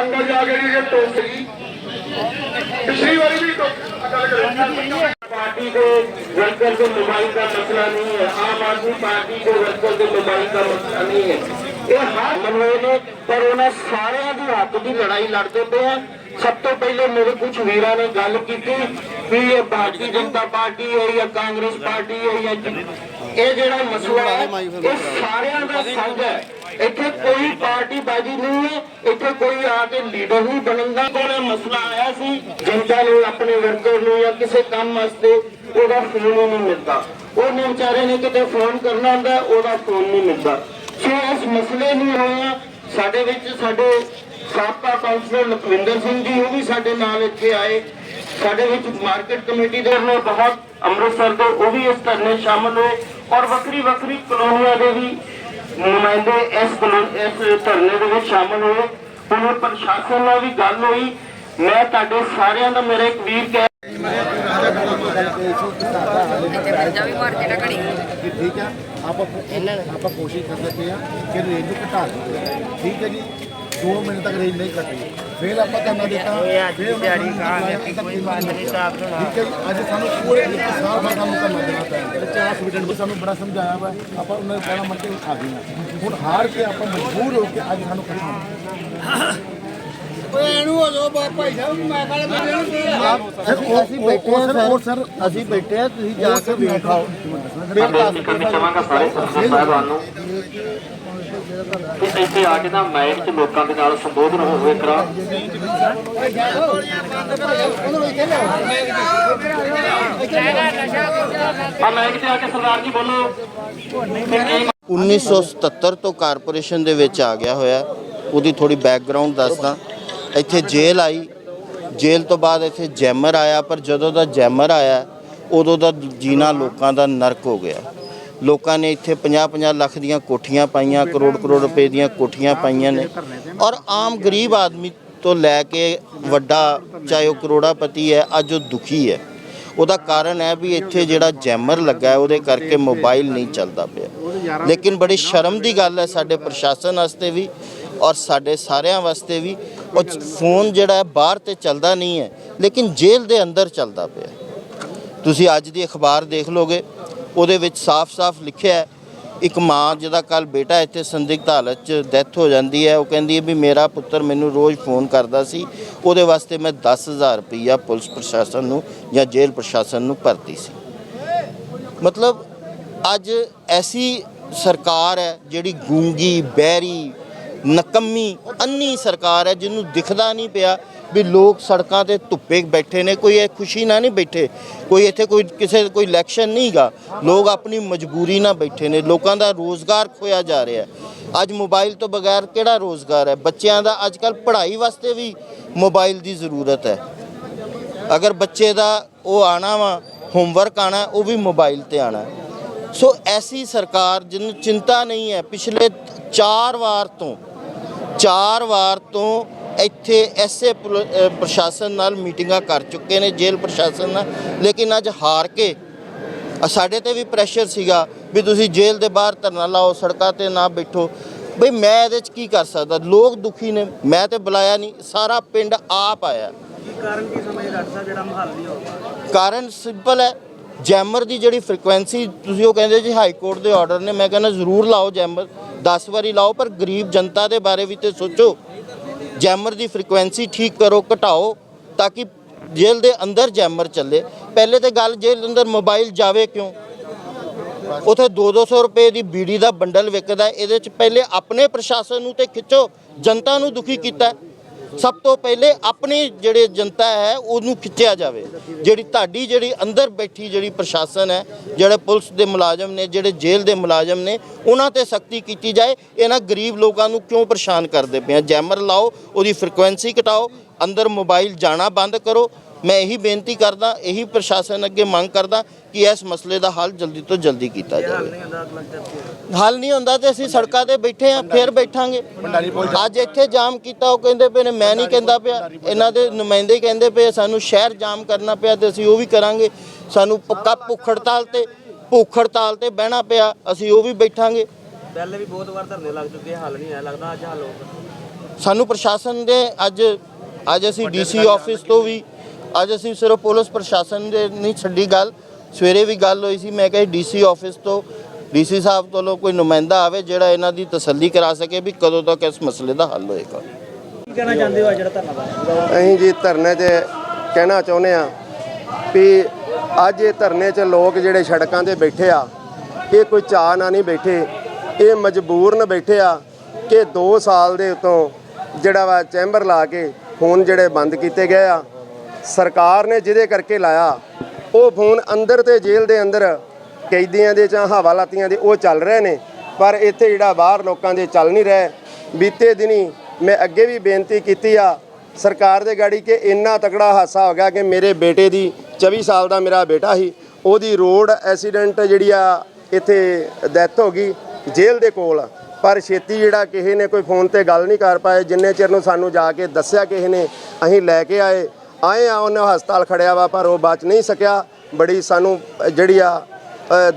ਅੰਦਰ ਜਾ ਕੇ ਇਹ ਟੋਕ ਗਈ ਪਿਛਲੀ ਵਾਰੀ ਵੀ ਟੋਕ ਗੱਲ ਕਰੇ पार्टी को वर्कर के मोबाइल का मसला नहीं है आम आदमी पार्टी को वर्कर के मोबाइल का मसला नहीं है ਇਹ ਹਰ ਮਨੋਏ ਨੇ ਪਰ ਉਹਨਾਂ ਸਾਰਿਆਂ ਦੀ ਹੱਕ ਦੀ ਲੜਾਈ ਲੜਦੇ ਪਏ ਆ ਸਭ ਤੋਂ ਪਹਿਲੇ ਮੇਰੇ ਕੁਝ ਵੀਰਾਂ ਨੇ ਗੱਲ ਕੀਤੀ ਵੀ ਇਹ ਭਾਰਤੀ ਜਨਤਾ ਪਾਰਟੀ ਹੈ ਜਾਂ ਕਾਂਗਰਸ ਪਾਰਟੀ ਹੈ ਜਾਂ ਜ- ਇਹ ਜਿਹੜਾ ਮਸਲਾ ਹੈ ਇਹ ਸਾਰਿਆਂ ਦਾ ਸੰਗ ਹੈ ਇੱਥੇ ਕੋਈ ਪਾਰਟੀ ਬਾਜੀ ਨਹੀਂ ਹੈ, ਇੱਥੇ ਕੋਈ ਆ ਕੇ ਲੀਡਰ ਨਹੀਂ ਬਣੇਗਾ। ਕੋਲੇ ਮਸਲਾ ਆਇਆ ਸੀ, ਜਨਤਾ ਨੂੰ ਆਪਣੇ ਵਰਕਰ ਨੂੰ ਜਾਂ ਕਿਸੇ ਕੰਮ ਵਾਸਤੇ ਉਹਦਾ ਫੋਨ ਨਹੀਂ ਮਿਲਦਾ। ਉਹਨੇ ਵਿਚਾਰੇ ਨੇ ਕਿਤੇ ਫੋਨ ਕਰਨਾ ਹੁੰਦਾ, ਉਹਦਾ ਫੋਨ ਨਹੀਂ ਮਿਲਦਾ। ਸੋ ਇਸ ਮਸਲੇ ਨੂੰ ਹੋਇਆ ਸਾਡੇ ਵਿੱਚ ਸਾਡੇ ਸਾਬਕਾ ਕਾਉਂਸਲਰ ਲਖਵਿੰਦਰ ਸਿੰਘ ਜੀ, ਉਹ ਵੀ ਸਾਡੇ ਨਾਲ ਇੱਥੇ ਆਏ। ਸਾਡੇ ਵਿੱਚ ਮਾਰਕੀਟ ਕਮੇਟੀ ਦੇ ਨੇ ਬਹੁਤ, ਅੰਮ੍ਰਿਤਸਰ ਦੇ, ਉਹ ਵੀ ਇਸ ਧਰਨੇ ਸ਼ਾਮਲ ਹੋਏ। ਔਰ ਵੱਖਰੀ ਵੱਖਰੀ ਕਲੋਨੀਆਂ ਦੇ ਵੀ ਨੁਮਾਇੰਦੇ ਇਸ ਇਸ ਧਰਨੇ ਦੇ ਵਿੱਚ ਸ਼ਾਮਲ ਹੋਏ। ਹੁਣ ਪ੍ਰਸ਼ਾਸਨ ਨਾਲ ਵੀ ਗੱਲ ਹੋਈ। ਮੈਂ ਤੁਹਾਡੇ ਸਾਰਿਆਂ ਦਾ ਮੇਰਾ ਇੱਕ ਵੀਰ ਕਹਿ ਠੀਕ ਹੈ ਆਪਾਂ ਇਹਨਾਂ ਆਪਾਂ ਕੋਸ਼ਿਸ਼ ਕਰ ਸਕਦੇ ਆ ਕਿ ਰੇਂਜ ਨੂੰ ਘਟਾ ਦਈਏ ਠੀਕ ਹੈ ਜੀ 2 ਮਿੰਟ ਤੱਕ ਰੇਂਜ ਨਹੀਂ ਘਟੀ ਫਿਰ ਆਪਾਂ ਕਰਨਾ ਦਿੱਤਾ। ਫਿਰ ਦਿਹਾੜੀ ਕਰਾਂਗੇ ਕਿ ਕੋਈ ਬਾਤ ਨਹੀਂ ਸਾਫ਼ ਠੀਕ ਹੈ ਜੀ, ਅੱਜ ਸਾਨੂੰ ਪੂਰੇ ਇੱਕ ਸਾਲ ਬਾਅਦ ਸਾਨੂੰ ਕਰਨਾ ਦੇਣਾ ਪੈਂਦਾ 50 ਸਟੂਡੈਂਟ ਵੀ ਸਾਨੂੰ ਬੜਾ ਸਮਝਾਇਆ ਵਾ। ਆਪਾਂ ਉਹਨਾਂ ਨੂੰ ਕਹਿਣਾ ਮੰਨ ਕੇ ਉਠਾ ਦਿੰਦੇ ਹੁਣ ਹਾਰ ਕੇ ਆਪਾਂ ਮਜਬੂਰ ਹੋ ਕੇ ਅੱਜ ਸਾਨੂੰ ਖੜੀ ਸਰ ਉਹ ਅਸੀਂ ਬੈਠੇ ਆ ਸਰ। ਸਰ ਅਸੀਂ ਬੈਠੇ ਆ ਤੁਸੀਂ ਜਾ ਕੇ ਵੇਖਾਓ ਫਿਰ ਦੱਸ ਕਰਨੀ ਚਾਹਾਂਗਾ ਸਾਰੇ ਸੰਸਦ ਸਾਹਿਬਾਨ ਨੂੰ। ਕਿ ਇੱਥੇ ਆ ਕੇ ਨਾ ਮਾਈਕ 'ਚ ਲੋਕਾਂ ਦੇ ਨਾਲ ਸੰਬੋਧਨ ਹੋਵੇ ਕਰਾ। ਆ ਮਾਈਕ ਤੇ ਆ ਕੇ ਸਰਦਾਰ ਜੀ ਬੋਲੋ। 1977 ਤੋਂ ਕਾਰਪੋਰੇਸ਼ਨ ਦੇ ਵਿੱਚ ਆ ਗਿਆ ਹੋਇਆ। ਉਹਦੀ ਥੋੜੀ ਬੈਕਗ੍ਰਾਉਂਡ ਦੱਸਦਾ। ਇੱਥੇ ਜੇਲ੍ਹ ਆਈ। ਜੇਲ੍ਹ ਤੋਂ ਬਾਅਦ ਇੱਥੇ ਜੈਮਰ ਆਇਆ, ਪਰ ਜਦੋਂ ਦਾ ਜੈਮਰ ਆਇਆ, ਉਦੋਂ ਦਾ ਜੀਣਾ ਲੋਕਾਂ ਦਾ ਨਰਕ ਹੋ ਗਿਆ। ਲੋਕਾਂ ਨੇ ਇੱਥੇ 50-50 ਲੱਖ ਦੀਆਂ ਕੋਠੀਆਂ ਪਾਈਆਂ ਕਰੋੜ ਕਰੋੜ ਰੁਪਏ ਦੀਆਂ ਕੋਠੀਆਂ ਪਾਈਆਂ ਨੇ। ਔਰ ਆਮ ਗਰੀਬ ਆਦਮੀ ਤੋਂ ਲੈ ਕੇ ਵੱਡਾ, ਚਾਹੇ ਉਹ ਕਰੋੜਾਪਤੀ ਹੈ, ਅੱਜ ਉਹ ਦੁਖੀ ਹੈ। ਉਹਦਾ ਕਾਰਨ ਹੈ ਵੀ ਇੱਥੇ ਜਿਹੜਾ ਜੈਮਰ ਲੱਗਾ ਹੈ, ਉਹਦੇ ਕਰਕੇ ਮੋਬਾਈਲ ਨਹੀਂ ਚੱਲਦਾ ਪਿਆ। ਲੇਕਿਨ ਬੜੀ ਸ਼ਰਮ ਦੀ ਗੱਲ ਹੈ ਸਾਡੇ ਪ੍ਰਸ਼ਾਸਨ ਵਾਸਤੇ ਵੀ ਔਰ ਸਾਡੇ ਸਾਰਿਆਂ ਵਾਸਤੇ ਵੀ। ਉਹ ਫੋਨ ਜਿਹੜਾ ਬਾਹਰ ਤੇ ਚੱਲਦਾ ਨਹੀਂ ਹੈ, ਲੇਕਿਨ ਜੇਲ੍ਹ ਦੇ ਅੰਦਰ ਚੱਲਦਾ ਪਿਆ। ਤੁਸੀਂ ਅੱਜ ਦੀ ਅਖਬਾਰ ਦੇਖ ਲੋਗੇ ਉਹਦੇ ਵਿੱਚ ਸਾਫ਼-ਸਾਫ਼ ਲਿਖਿਆ ਹੈ, ਇੱਕ ਮਾਂ ਜਿਹਦਾ ਕੱਲ ਬੇਟਾ ਇੱਥੇ ਸੰਦਿਗਧ ਹਾਲਤ 'ਚ ਡੈਥ ਹੋ ਜਾਂਦੀ ਹੈ, ਉਹ ਕਹਿੰਦੀ ਹੈ ਵੀ ਮੇਰਾ ਪੁੱਤਰ ਮੈਨੂੰ ਰੋਜ਼ ਫੋਨ ਕਰਦਾ ਸੀ, ਉਹਦੇ ਵਾਸਤੇ ਮੈਂ 10000 ਰੁਪਈਆ ਪੁਲਿਸ ਪ੍ਰਸ਼ਾਸਨ ਨੂੰ ਜਾਂ ਜੇਲ੍ਹ ਪ੍ਰਸ਼ਾਸਨ ਨੂੰ ਭਰਤੀ ਸੀ। ਮਤਲਬ ਅੱਜ ਐਸੀ ਸਰਕਾਰ ਹੈ ਜਿਹੜੀ ਗੂੰਗੀ, ਬਹਿਰੀ, ਨਕੰਮੀ, ਅੰਨੀ ਸਰਕਾਰ ਹੈ ਜਿਹਨੂੰ ਦਿਖਦਾ ਨਹੀਂ ਪਿਆ ਵੀ ਲੋਕ ਸੜਕਾਂ ਤੇ ਧੁੱਪੇ ਬੈਠੇ ਨੇ, ਕੋਈ ਇਹ ਖੁਸ਼ੀ ਨਾਲ ਨਹੀਂ ਬੈਠੇ, ਕੋਈ ਇੱਥੇ ਕੋਈ ਕਿਸੇ, ਕੋਈ ਇਲੈਕਸ਼ਨ ਨਹੀਂਗਾ ਲੋਕ ਆਪਣੀ ਮਜਬੂਰੀ ਨਾਲ ਬੈਠੇ ਨੇ, ਲੋਕਾਂ ਦਾ ਰੋਜ਼ਗਾਰ ਖੋਇਆ ਜਾ ਰਿਹਾ ਅੱਜ ਮੋਬਾਈਲ ਤੋਂ ਬਗੈਰ ਕਿਹੜਾ ਰੋਜ਼ਗਾਰ ਹੈ? ਬੱਚਿਆਂ ਦਾ ਅੱਜ ਕੱਲ ਪੜ੍ਹਾਈ ਵਾਸਤੇ ਵੀ ਮੋਬਾਈਲ ਦੀ ਜ਼ਰੂਰਤ ਹੈ। ਅਗਰ ਬੱਚੇ ਦਾ ਉਹ ਆਣਾ ਵਾ ਹੋਮਵਰਕ ਆਣਾ ਉਹ ਵੀ ਮੋਬਾਈਲ ਤੇ ਆਣਾ ਸੋ ਐਸੀ ਸਰਕਾਰ ਜਿਹਨੂੰ ਚਿੰਤਾ ਨਹੀਂ ਹੈ, ਪਿਛਲੇ 4 ਵਾਰ ਤੋਂ 4 ਵਾਰ ਤੋਂ ਇੱਥੇ ਐਸੇ ਪ੍ਰਸ਼ਾਸਨ ਨਾਲ ਮੀਟਿੰਗਾਂ ਕਰ ਚੁੱਕੇ ਨੇ ਜੇਲ੍ਹ ਪ੍ਰਸ਼ਾਸਨ ਨਾਲ। ਲੇਕਿਨ ਅੱਜ ਹਾਰ ਕੇ ਸਾਡੇ ਤੇ ਵੀ ਪ੍ਰੈਸ਼ਰ ਸੀਗਾ ਵੀ ਤੁਸੀਂ ਜੇਲ੍ਹ ਦੇ ਬਾਹਰ ਧਰਨਾ ਲਾਓ ਸੜਕਾਂ ਤੇ ਨਾ ਬੈਠੋ। ਬਈ ਮੈਂ ਇਹਦੇ 'ਚ ਕੀ ਕਰ ਸਕਦਾ? ਲੋਕ ਦੁਖੀ ਨੇ ਮੈਂ ਤੇ ਬੁਲਾਇਆ ਨਹੀਂ ਸਾਰਾ ਪਿੰਡ ਆਪ ਆਇਆ। ਕਾਰਨ ਸਿੰਪਲ ਹੈ ਜੈਮਰ ਦੀ ਜਿਹੜੀ ਫ੍ਰੀਕੁਐਂਸੀ ਤੁਸੀਂ ਉਹ ਕਹਿੰਦੇ ਜੀ ਹਾਈ ਕੋਰਟ ਦੇ ਆਰਡਰ ਨੇ ਮੈਂ ਕਹਿੰਦਾ ਜ਼ਰੂਰ ਲਾਓ ਜੈਮਰ 10 ਵਾਰੀ ਲਾਓ ਪਰ ਗਰੀਬ ਜਨਤਾ ਦੇ ਬਾਰੇ ਵੀ ਤੇ ਸੋਚੋ। ਜੈਮਰ ਦੀ ਫ੍ਰੀਕੁਐਂਸੀ ਠੀਕ ਕਰੋ, ਘਟਾਓ ਤਾਂ ਕਿ ਜੇਲ੍ਹ ਦੇ ਅੰਦਰ ਜੈਮਰ ਚੱਲੇ। ਪਹਿਲੇ ਤੇ ਗੱਲ ਜੇਲ੍ਹ ਦੇ ਅੰਦਰ ਮੋਬਾਈਲ ਜਾਵੇ ਕਿਉਂ? ਉਥੇ 2-200 ਰੁਪਏ ਦੀ ਬੀੜੀ ਦਾ ਬੰਡਲ ਵਿਕਦਾ ਇਹਦੇ ਚ ਪਹਿਲੇ ਆਪਣੇ ਪ੍ਰਸ਼ਾਸਨ ਨੂੰ ਤੇ ਖਿੱਚੋ, ਜਨਤਾ ਨੂੰ ਦੁਖੀ ਕੀਤਾ ਸਭ ਤੋਂ ਪਹਿਲੇ ਆਪਣੀ ਜਿਹੜੇ ਜਨਤਾ ਹੈ, ਉਹਨੂੰ ਖਿੱਚਿਆ ਜਾਵੇ। ਜਿਹੜੀ ਤੁਹਾਡੀ ਜਿਹੜੀ ਅੰਦਰ ਬੈਠੀ ਜਿਹੜੀ ਪ੍ਰਸ਼ਾਸਨ ਹੈ, ਜਿਹੜੇ ਪੁਲਿਸ ਦੇ ਮੁਲਾਜ਼ਮ ਨੇ, ਜਿਹੜੇ ਜੇਲ੍ਹ ਦੇ ਮੁਲਾਜ਼ਮ ਨੇ, ਉਹਨਾਂ ਤੇ ਸਖਤੀ ਕੀਤੀ ਜਾਏ। ਇਹਨਾਂ ਗਰੀਬ ਲੋਕਾਂ ਨੂੰ ਕਿਉਂ ਪਰੇਸ਼ਾਨ ਕਰਦੇ ਪਏ ਆ? ਜੈਮਰ ਲਾਓ, ਉਹਦੀ ਫ੍ਰੀਕੁਐਂਸੀ ਘਟਾਓ, ਅੰਦਰ ਮੋਬਾਈਲ ਜਾਣਾ ਬੰਦ ਕਰੋ। ਮੈਂ ਇਹੀ ਬੇਨਤੀ ਕਰਦਾ ਇਹੀ ਪ੍ਰਸ਼ਾਸਨ ਅੱਗੇ ਮੰਗ ਕਰਦਾ ਕਿ ਇਸ ਮਸਲੇ ਦਾ ਹੱਲ ਜਲਦੀ ਤੋਂ ਜਲਦੀ ਕੀਤਾ ਜਾਵੇ। ਹੱਲ ਨਹੀਂ ਹੁੰਦਾ ਤੇ ਅਸੀਂ ਸੜਕਾਂ ਤੇ ਬੈਠੇ ਆ ਫੇਰ ਬੈਠਾਂਗੇ। ਅੱਜ ਇੱਥੇ ਜਾਮ ਕੀਤਾ ਉਹ ਕਹਿੰਦੇ ਪਏ ਨੇ ਮੈਂ ਨਹੀਂ ਕਹਿੰਦਾ ਪਿਆ ਇਹਨਾਂ ਦੇ ਨੁਮਾਇੰਦੇ ਕਹਿੰਦੇ ਪਏ ਸਾਨੂੰ ਸ਼ਹਿਰ ਜਾਮ ਕਰਨਾ ਪਿਆ ਤੇ ਅਸੀਂ ਉਹ ਵੀ ਕਰਾਂਗੇ। ਸਾਨੂੰ ਪੱਕਾ ਭੁੱਖ ਹੜਤਾਲ ਤੇ ਭੁੱਖ ਹੜਤਾਲ ਤੇ ਬਹਿਣਾ ਪਿਆ ਅਸੀਂ ਉਹ ਵੀ ਬੈਠਾਂਗੇ। ਪਹਿਲੇ ਵੀ ਬਹੁਤ ਵਾਰ ਧਰਨੇ ਲੱਗ ਚੁੱਕੇ ਹੱਲ ਨਹੀਂ ਆਇਆ ਲੱਗਦਾ ਅੱਜ ਹੱਲ ਹੋਊਗਾ। ਸਾਨੂੰ ਪ੍ਰਸ਼ਾਸਨ ਦੇ ਅੱਜ ਅੱਜ ਅਸੀਂ ਡੀਸੀ ਆਫਿਸ ਤੋਂ ਵੀ ਅੱਜ ਅਸੀਂ ਸਿਰਫ ਪੁਲਿਸ ਪ੍ਰਸ਼ਾਸਨ ਦੇ ਨਹੀਂ ਛੱਡੀ ਗੱਲ ਸਵੇਰੇ ਵੀ ਗੱਲ ਹੋਈ ਸੀ ਮੈਂ ਕਿਹਾ ਡੀਸੀ ਆਫਿਸ ਤੋਂ ਡੀਸੀ ਸਾਹਿਬ ਤੋਂ ਕੋਈ ਨੁਮਾਇੰਦਾ ਆਵੇ ਜਿਹੜਾ ਇਹਨਾਂ ਦੀ ਤਸੱਲੀ ਕਰਾ ਸਕੇ ਵੀ ਕਦੋਂ ਤੱਕ ਇਸ ਮਸਲੇ ਦਾ ਹੱਲ ਹੋਏਗਾ। ਕੀ ਕਹਿਣਾ ਚਾਹੁੰਦੇ ਹੋ ਅੱਜ ਜਿਹੜਾ ਧਰਨਾ ਅਸੀਂ ਜੀ ਧਰਨੇ 'ਤੇ ਕਹਿਣਾ ਚਾਹੁੰਦੇ ਆ ਵੀ ਅੱਜ ਇਹ ਧਰਨੇ 'ਚ ਲੋਕ ਜਿਹੜੇ ਸੜਕਾਂ ਤੇ ਬੈਠੇ ਆ ਇਹ ਕੋਈ ਚਾਅ ਨਾਲ ਨਹੀਂ ਬੈਠੇ ਇਹ ਮਜਬੂਰਨ ਬੈਠੇ ਆ ਕਿ 2 ਸਾਲ ਦੇ ਉਤੋਂ ਜਿਹੜਾ ਵਾ ਚੈਂਬਰ ਲਾ ਕੇ ਫੋਨ ਜਿਹੜੇ ਬੰਦ ਕੀਤੇ ਗਏ ਆ ਸਰਕਾਰ ਨੇ ਜਿਹਦੇ ਕਰਕੇ ਲਾਇਆ, ਉਹ ਫੋਨ ਅੰਦਰ ਤੇ ਜੇਲ੍ਹ ਦੇ ਅੰਦਰ ਕੈਦੀਆਂ ਦੇ ਜਾਂ ਹਵਾਲਾਤੀਆਂ ਦੇ ਉਹ ਚੱਲ ਰਹੇ ਨੇ। ਪਰ ਇੱਥੇ ਜਿਹੜਾ ਬਾਹਰ ਲੋਕਾਂ ਦੇ ਚੱਲ ਨਹੀਂ ਰਹੇ। ਬੀਤੇ ਦਿਨੀ ਮੈਂ ਅੱਗੇ ਵੀ ਬੇਨਤੀ ਕੀਤੀ ਆ ਸਰਕਾਰ ਦੇ ਗਾੜੀ ਕਿ ਇੰਨਾ ਤਕੜਾ ਹਾਦਸਾ ਹੋ ਗਿਆ ਕਿ ਮੇਰੇ ਬੇਟੇ ਦੀ 24 ਸਾਲ ਦਾ ਮੇਰਾ ਬੇਟਾ ਸੀ, ਉਹਦੀ ਰੋਡ ਐਕਸੀਡੈਂਟ ਜਿਹੜੀ ਆ, ਇੱਥੇ ਡੈਥ ਹੋ ਗਈ ਜੇਲ੍ਹ ਦੇ ਕੋਲ। ਪਰ ਛੇਤੀ ਜਿਹੜਾ ਕਿਸੇ ਨੇ ਕੋਈ ਫੋਨ ਤੇ ਗੱਲ ਨਹੀਂ ਕਰ ਪਾਏ, ਜਿੰਨੇ ਚਿਰ ਨੂੰ ਸਾਨੂੰ ਜਾ ਕੇ ਦੱਸਿਆ ਕਿਸੇ ਨੇ, ਅਸੀਂ ਲੈ ਕੇ ਆਏ। ਆਏ ਆ, ਉਹਨੇ ਹਸਪਤਾਲ ਖੜਿਆ ਵਾ, ਪਰ ਉਹ ਬਚ ਨਹੀਂ ਸਕਿਆ। ਬੜੀ ਸਾਨੂੰ, ਜਿਹੜੀ ਆ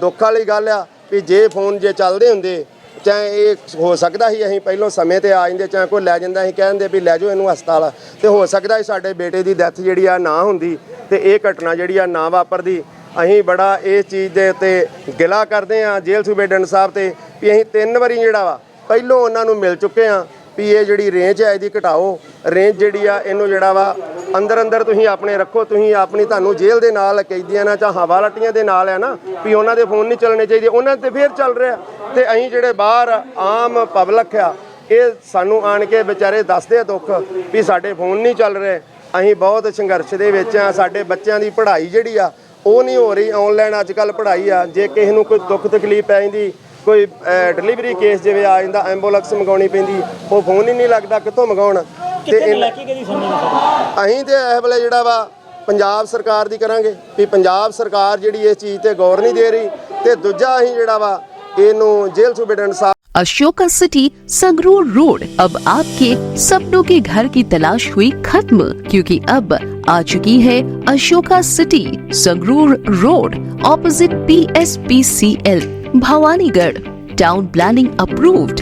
ਦੁੱਖ ਵਾਲੀ ਗੱਲ ਆ ਵੀ ਜੇ ਫੋਨ ਜੇ ਚੱਲਦੇ ਹੁੰਦੇ, ਚਾਹੇ ਇਹ ਹੋ ਸਕਦਾ ਸੀ ਅਸੀਂ ਪਹਿਲੋਂ ਸਮੇਂ ਤੇ ਆ ਜਾਂਦੇ, ਚਾਹੇ ਕੋਈ ਲੈ ਜਾਂਦਾ ਅਸੀਂ ਕਹਿੰਦੇ ਵੀ ਲੈ ਜਾਓ ਇਹਨੂੰ ਹਸਪਤਾਲ। ਤੇ ਹੋ ਸਕਦਾ ਸੀ ਸਾਡੇ ਬੇਟੇ ਦੀ ਡੈਥ ਜਿਹੜੀ ਆ ਨਾ ਹੁੰਦੀ ਤੇ ਇਹ ਘਟਨਾ ਜਿਹੜੀ ਆ ਨਾ ਵਾਪਰਦੀ। ਅਸੀਂ ਬੜਾ ਇਸ ਚੀਜ਼ ਦੇ ਉੱਤੇ ਗਿਲਾ ਕਰਦੇ ਆ, ਜੇਲ੍ਹ ਸੁਬੇਡਨ ਸਾਹਿਬ ਤੇ, ਵੀ ਅਸੀਂ ਤਿੰਨ ਵਾਰੀ ਜਿਹੜਾ ਵਾ, ਪਹਿਲੋਂ ਉਹਨਾਂ ਨੂੰ ਮਿਲ ਚੁੱਕੇ ਆ ਵੀ ਇਹ ਜਿਹੜੀ ਰੇਂਜ ਹੈ ਇਹਦੀ ਘਟਾਓ। ਰੇਂਜ ਜਿਹੜੀ ਆ, ਇਹਨੂੰ ਜਿਹੜਾ ਵਾ ਅੰਦਰ ਅੰਦਰ ਤੁਸੀਂ ਆਪਣੇ ਰੱਖੋ, ਤੁਸੀਂ ਆਪਣੀ ਤੁਹਾਨੂੰ ਜੇਲ੍ਹ ਦੇ ਨਾਲ ਕੈਦੀਆਂ ਨਾਲ ਜਾਂ ਹਵਾ ਹਵਾਲਾਟੀਆਂ ਦੇ ਨਾਲ ਹੈ ਨਾ, ਵੀ ਉਹਨਾਂ ਦੇ ਫੋਨ ਨਹੀਂ ਚੱਲਣੇ ਚਾਹੀਦੇ। ਉਹਨਾਂ ਤੇ ਫੇਰ ਚੱਲ ਰਿਹਾ। ਤੇ ਅਸੀਂ ਜਿਹੜੇ ਬਾਹਰ ਆਮ ਪਬਲਿਕ ਆ, ਇਹ ਸਾਨੂੰ ਆਣ ਕੇ ਵਿਚਾਰੇ ਦੱਸਦੇ ਆ ਦੁੱਖ ਵੀ ਸਾਡੇ ਫੋਨ ਨਹੀਂ ਚੱਲ ਰਹੇ। ਅਸੀਂ ਬਹੁਤ ਸੰਘਰਸ਼ ਦੇ ਵਿੱਚ ਆ, ਸਾਡੇ ਬੱਚਿਆਂ ਦੀ ਪੜ੍ਹਾਈ ਜਿਹੜੀ ਆ, ਉਹ ਨਹੀਂ ਹੋ ਰਹੀ। ਆਨਲਾਈਨ ਅੱਜ ਕੱਲ ਪੜ੍ਹਾਈ ਆ, ਜੇ ਕਿਸੇ ਨੂੰ ਕੋਈ ਦੁੱਖ ਤਕਲੀਫ ਪੈ ਜਾਂਦੀ, ਕੋਈ ਡਿਲੀਵਰੀ ਕੇਸ ਜਿਵੇਂ ਆ ਜਾਂਦਾ ਐਂਬੂਲੈਂਸ ਮੰਗਾਉਣੀ ਪੈਂਦੀ, ਉਹ ਫੋਨ ਹੀ ਨਹੀਂ ਲੱਗਦਾ ਕਿੱਥੋਂ ਮੰਗਾਉਣ। ਕਿੱਥੇ ਇਨ- ਲੈ ਕੇ ਗਏ ਦੀ ਸਮਝ ਨਹੀਂ ਸਕਦਾ ਅਸੀਂ ਤੇ ਇਸ ਵੇਲੇ ਜਿਹੜਾ ਵਾ ਪੰਜਾਬ ਸਰਕਾਰ ਦੀ ਕਰਾਂਗੇ ਵੀ ਪੰਜਾਬ ਸਰਕਾਰ ਜਿਹੜੀ ਇਸ ਚੀਜ਼ ਤੇ ਗੌਰ ਨਹੀਂ ਦੇ ਰਹੀ ਤੇ ਦੂਜਾ ਅਸੀਂ ਜਿਹੜਾ ਵਾ ਇਹਨੂੰ ਜੇਲ੍ਹ ਸੁਬੇਡਨ ਸਾਹਿਬ अशोका सिटी संगरूर रोड अब आपके सपनों के घर की तलाश हुई खत्म क्योंकि अब आ चुकी है Ashoka city Sangrur road opposite P S P C L Bhawanigarh town planning approved